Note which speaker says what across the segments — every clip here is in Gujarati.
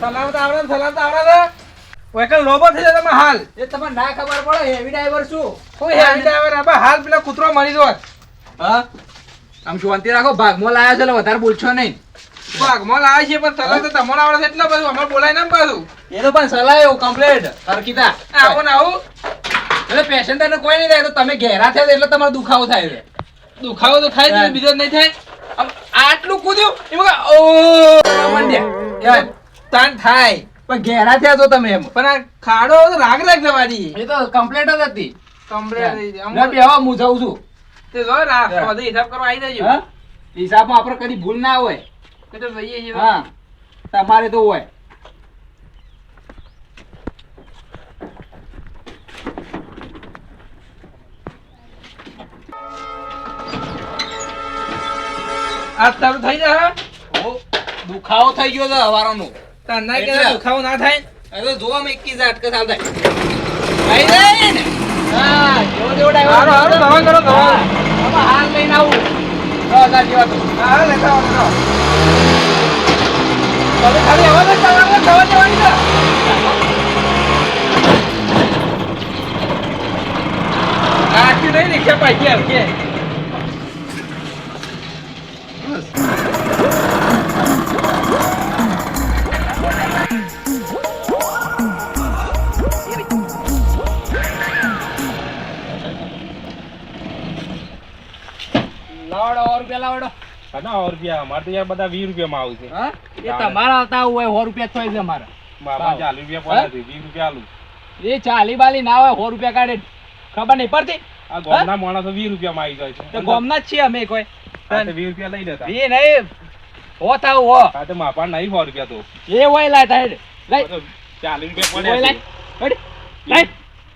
Speaker 1: સલામત આવડે સલામત આવડે છે. લોબો થઈ જાય તમે હાલ.
Speaker 2: એ તમને ના ખબર પડે હેવી ડ્રાઈવર શું?
Speaker 1: કોઈ હેડ ડ્રાઈવર આબા હાલ પેલા કૂતરો મરી દો
Speaker 2: હા? આમ શાંતિ રાખો ભાગમાં લાયા છે એટલે વધારે બોલશો નહીં.
Speaker 1: ભાગમાં લાવે છે પણ સલાહ તો તમને આવડે છે એટલે બધું. અમારે બોલાય ને પાછું.
Speaker 2: એ તો પણ સલાહ એવું કમ્પ્લેટ હરકીતા
Speaker 1: આવો ને આવું.
Speaker 2: એટલે પેશન્ટર ને કોઈ નહીં થાય તો તમે ઘેરા થયા એટલે તમારો દુખાવો થાય છે.
Speaker 1: દુખાવો તો થાય બીજો નહીં થાય. આટલું કૂદ્યું એમાં ઓ
Speaker 2: મંડ્યા
Speaker 1: તાન થાય.
Speaker 2: પણ ઘેરા થયા છો તમે એમ.
Speaker 1: પણ આ ખાડો રાગ રાગ જવાની.
Speaker 2: એ તો કમ્પ્લેટ જ હતી.
Speaker 1: કમ્પ્લેટ.
Speaker 2: ના
Speaker 1: અમુક-
Speaker 2: હું જાઉં છું.
Speaker 1: તે જો
Speaker 2: રાખ.
Speaker 1: બધો હિસાબ કરવા આવી જજો.
Speaker 2: હિસાબમાં આપણે કદી ભૂલ ના હોય.
Speaker 1: એ તો જઈએ છીએ.
Speaker 2: હા. તમારે તો હોય.
Speaker 1: આ તારું થઈ જાય
Speaker 2: દુખાવો થઈ ગયો છે હવારોનો.
Speaker 1: તાર ના કે દુખાવો ના થાય
Speaker 2: હવે જોવા મેં એકી જાય ને હા જેવો.
Speaker 1: હારો, હારો, કરો.
Speaker 2: હાલ લઈને આવું જેવા તો
Speaker 1: હા લેતા આવો, લેતા આવો. તમે ખાલી અવાજ જ કરવાનો, દવા દેવાની છે. આખી નહીં ને, કે પાછી આવશે.
Speaker 3: ઘણા સો રૂપિયા. અમારે તો યાર બધા વીસ રૂપિયામાં આવશે
Speaker 2: હા? એ તમારા આવતા હોય સો રૂપિયા થાય છે મારા
Speaker 3: મારા ચાલીસ રૂપિયા પડ્યા છે. વીસ રૂપિયા આલું.
Speaker 2: એ ચાલી બાલી ના હોય સો રૂપિયા કાઢે. ખબર નહીં પડતી?
Speaker 3: આ ગામના માણસો વીસ રૂપિયામાં આવી જાય
Speaker 2: તો
Speaker 3: છે
Speaker 2: ગોમના જ છીએ અમે કોઈ.
Speaker 3: વીસ રૂપિયા લઈ લેતા.
Speaker 2: એ નહીં. હો થાવ હો.
Speaker 3: હા તો માપા નહીં સો રૂપિયા તો.
Speaker 2: એ હોય લાય થાય લઈ.
Speaker 3: તો ચાલીસ રૂપિયા
Speaker 2: પડે લઈ.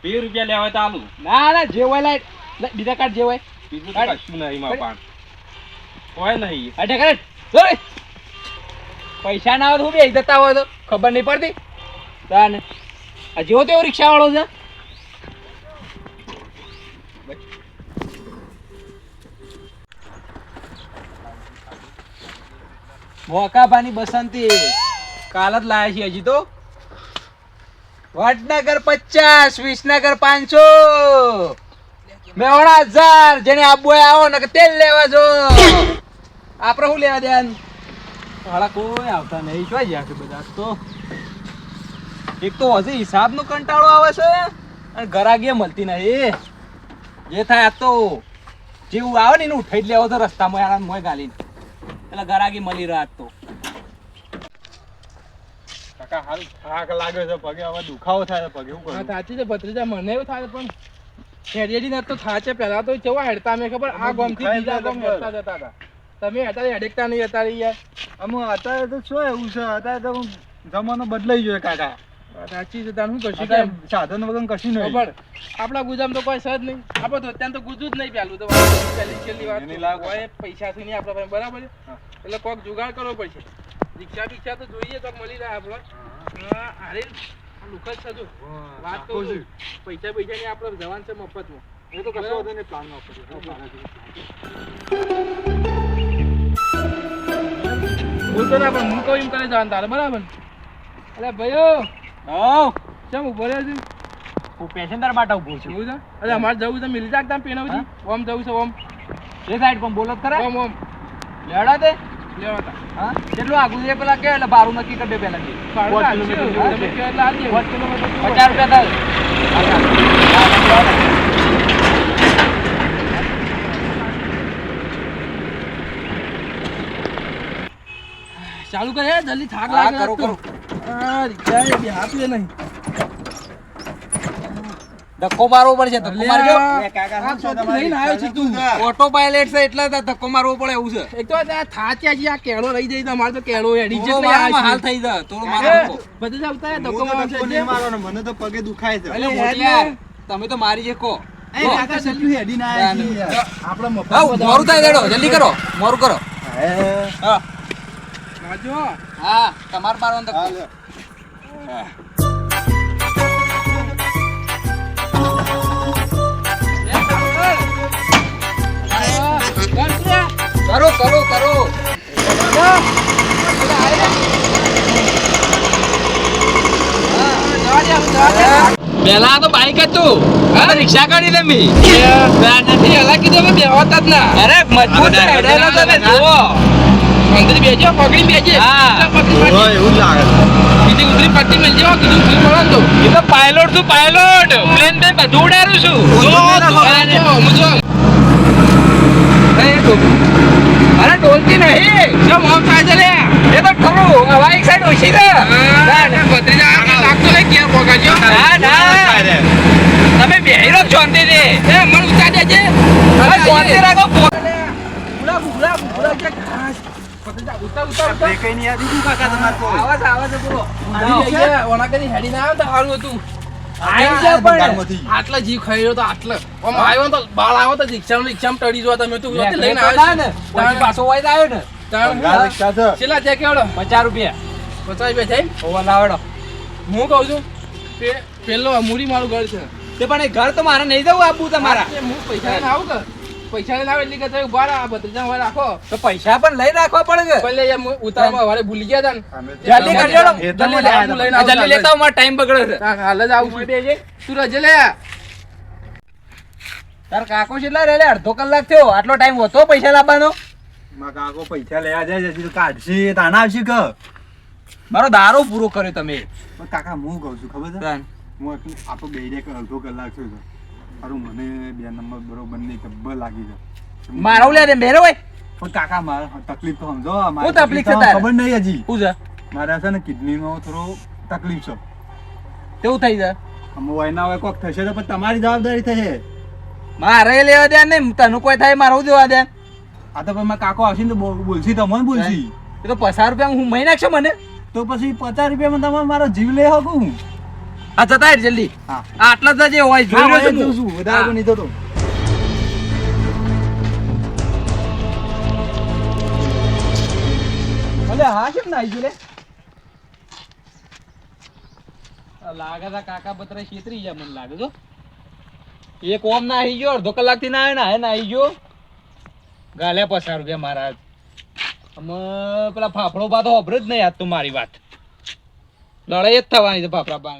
Speaker 3: વીસ રૂપિયા લેવા તો આલું.
Speaker 2: ના ના જે હોય લાય. બીજા કાર્ડ જે હોય.
Speaker 3: બીજું તો કશું નહીં માપા. કોઈ નહીં.
Speaker 2: અઢે કરે પૈસા ના હોય તો બે જતા હોય તો ખબર નહીં પડતી. તાને. આ જેવો તેવો રિક્ષા વાળો છે. મોકાભાની બસંતી. કાલ જ લાયા છીએ હજી તો. વડનગર પચાસ, વિસનગર પાંચસો. મેવડા હજાર. જેને આબુ આવો ને તેલ લેવા જો. આપણે શું લેવા દે હાલા કોઈ આવતા નહીં. શું જ્યાં છે બધા? તો એક તો હજી હિસાબનો કંટાળો આવે છે અને ગરાગીએ મળતી નહીં. જે થાય આ તો જેવું આવે ને એનું ઉઠાઈ જ લેવો તો રસ્તામાં આરામ મોય ગાલીને. એટલે ગરાગી મળી રહ્યા તો.
Speaker 3: કાકા હાલ થાક લાગે છે પગે. હવે દુખાવો થાય છે પગે. શું કરું?
Speaker 1: સાચી છે ભત્રીજા મને એવું થાય પણ હેડિયાજી ના તો થાય છે. પહેલા તો કેવા હેડતા મેં ખબર? આ ગામથી બીજા ગામ હેડતા જતા હતા. તમે અત્યારે હેડકતા નહીં અત્યારે યાર.
Speaker 3: અમે અત્યારે તો શું એવું છે? અત્યારે તો જમાનો બદલાઈ ગયો કાકા.
Speaker 1: સાચી છે તાર શું કરશું કેમ?
Speaker 3: સાધન વગર કશું
Speaker 1: ખબર? આપણા ગુજરામ તો કોઈ સજ નહીં. આપણે તો અત્યારે તો ગુજુ જ નહીં પેલું તો. પહેલી છેલ્લી વાત. કોઈ પૈસાથી નહીં આપણા પાસે બરાબર એટલે કોક જુગાડ કરવો પડશે. રિક્ષા બિક્ષા તો જોઈએ તો મળી રહે આપણે. અરે લુખત છે જો વાત કહું છું. પૈસા પૈસા ની આપણે જવાન છે મફતમાં.
Speaker 3: એ તો
Speaker 1: કશો વાંધો
Speaker 3: નહીં પ્લાન
Speaker 1: બોલતો ના પણ હું કહું એમ કરે જવાનું તારે બરાબર? અરે ભાઈઓ
Speaker 2: હવ
Speaker 1: કેમ ઊભો રહ્યો છે?
Speaker 2: હું પેસેન્જર માટે ઊભો છું.
Speaker 1: એવું છે? અરે અમારે જવું છે મિલી જાગતા પેનવજી ઓમ જવું છે ઓમ.
Speaker 2: એ સાઈડ પણ બોલો ખરા?
Speaker 1: ઓમ ઓમ.
Speaker 2: લેવડા તે?
Speaker 1: લેવા
Speaker 2: હા? કેટલું આગું છે પેલા કે એટલે બારું નક્કી કરી દે પેલા કે
Speaker 1: ભાડું
Speaker 2: પાંચ
Speaker 1: હાલશે,
Speaker 2: કિલોમીટર
Speaker 1: તમે
Speaker 2: જેવું
Speaker 1: કહો એટલે હાલ દેવું.
Speaker 2: પાંચ કિલોમીટર પચાસ રૂપિયા થાય
Speaker 1: ચાલુ કરે જલ્દી થાક લાગે
Speaker 2: કરો,
Speaker 1: કરો. આ એ બે હાથ લે નહીં.
Speaker 2: ધક્કો મારવો પડશે ધક્કો મારજો.
Speaker 1: લઈને આવ્યો છે તું.
Speaker 2: ઓટો પાયલટ છે એટલે ધક્કો મારવો પડે એવું છે.
Speaker 1: એક તો થાચ્યા છે આ કેળો રહી જાય મારે તો કેળો
Speaker 2: એડી
Speaker 1: આ
Speaker 2: હાલ થઈ જાય
Speaker 1: તો
Speaker 2: મારો.
Speaker 1: બધું આવતા ધક્કો મારવાનો
Speaker 3: મને તો પગે દુખાય છે.
Speaker 2: એટલે મોટિયાર, તમે તો મારી જે થાય જલ્દી કરો મોરું કરો. હા.
Speaker 1: હજો
Speaker 2: હા તમાર
Speaker 1: મારો અંદર કરો કરો
Speaker 2: કરો પેલા તો બાઈક હતું હા રિક્ષા કાઢી લે મી
Speaker 1: નથી અલગ કીધું અમે બેવાતા જ ના
Speaker 2: અરે મજબૂત તમે જુઓ
Speaker 1: અંદર બેજો પકડી બેજે
Speaker 2: હા.
Speaker 3: એવું લાગે
Speaker 1: કીધી ઉતરી પટ્ટી મેલજે હો, કીધું ઉતરી મળો તો
Speaker 2: એ તો પાયલોટ છું પાયલોટ પ્લેન બે બધું ઉડાડું છું
Speaker 1: હું જો.
Speaker 2: અરે ડોલતી નહીં
Speaker 1: જો, મોમ થાય છે લે.
Speaker 2: એ તો ખરું હવા એક સાઈડ ઓછી છે
Speaker 1: ભત્રીજા, લાગતું નહીં ઘેર પોકાડજો.
Speaker 2: ના ના તમે બેહી રહો શાંતિથી
Speaker 1: એ, મને ઉતાર દેજે.
Speaker 2: શાંતિ રાખો
Speaker 1: ભૂલા, ભૂલા, ભૂલા આટલા જીવ ખાઈ રહ્યો તો આટલા. આમ આવ્યો તો બાળ આવ્યો તો રિક્ષામાં રિક્ષામાં ટળી જો તમે તો
Speaker 2: લઈને આવ્યો ને. પછી પાછો વાઈદ આવ્યો ને.
Speaker 3: ભંગાર છે.
Speaker 1: કેવડો?
Speaker 2: પચાસ રૂપિયા.
Speaker 1: પચાસ રૂપિયા
Speaker 2: ઓવર લાવડો
Speaker 1: હું કહું છું પેલો મૂડી મારું ઘર છે.
Speaker 2: તે પણ એ ઘર તો મારે નહીં જવું આપવું તમારા.
Speaker 1: હું પૈસા આવું કે? પૈસા લઈને આવે એટલે કે ઊભા આ ભત્રીજા ઊભા રાખો.
Speaker 2: તો પૈસા પણ લઈ રાખવા પડે
Speaker 1: પહેલે યાર હું વારે ભૂલી ગયા હતા ને.
Speaker 2: જલ્દી કરજો.
Speaker 1: જલ્દી
Speaker 3: મને
Speaker 1: લે,
Speaker 3: યાદ
Speaker 1: હું લઈને
Speaker 2: આ
Speaker 1: આવું
Speaker 2: જલ્દી લેતા મારો ટાઈમ બગડે છે.
Speaker 1: હાલ જ આવું. છું. તું રજે લે?
Speaker 2: તાર કાકો કેટલા રે અડધો કલાક થયો. આટલો ટાઈમ હોતો પૈસા લાવવાનો?
Speaker 3: મારા કાકો પૈસા લેવા જાય છે, કાઢશે. તાના આવશે કે?
Speaker 2: મારો દારો પૂરો કર્યો તમે.
Speaker 3: કાકા હું કહું છું ખબર છે. હું આટલું આપણો બે અડધો કલાક થયો સારું મને બે નંબર બરોબર નહીં ખબર લાગી છે
Speaker 2: મારો લે રે મેરે હોય
Speaker 3: પણ કાકા મારે તકલીફ તો સમજો
Speaker 2: શું તકલીફ છે?
Speaker 3: ખબર નહીં હજી.
Speaker 2: હું છે?
Speaker 3: મારા છે ને કિડનીનો થોડો તકલીફ છે.
Speaker 2: કેવું થઈ જાય?
Speaker 3: અમે વયના હોય કોક થશે તો પણ તમારી જવાબદારી થશે.
Speaker 2: મારે લેવા દે નહીં તને કોઈ થાય મારું દેવા દે?
Speaker 3: આ તો પણ કાકો આવશે ને બોલશી તમને બોલશી.
Speaker 2: એ તો પચાસ રૂપિયા હું મહી નાખશો મને?
Speaker 3: તો પછી પચાસ રૂપિયામાં તમારે મારો જીવ લઈ શકું
Speaker 2: આ જતા જલ્દી.
Speaker 3: હા.
Speaker 2: આટલા જ જે હોય જોઈ રહ્યો છું
Speaker 3: શું વધારે નહીં થતો.
Speaker 2: અલે હા કેમ ના આવી લે? લાગે તા કાકા બતરા છેતરી ગયા મને લાગે તો એક ઓમ ના આવી ગયો અડધો કલાકથી ના આવે ને હે ના આવી ગયો. ગાલે પસાર રૂપિયા મારા અમે પેલા ફાફડો બા તો હોભરે જ નહીં આજ તો મારી વાત. લડાઈ જ થવાની છે ફાફડા બા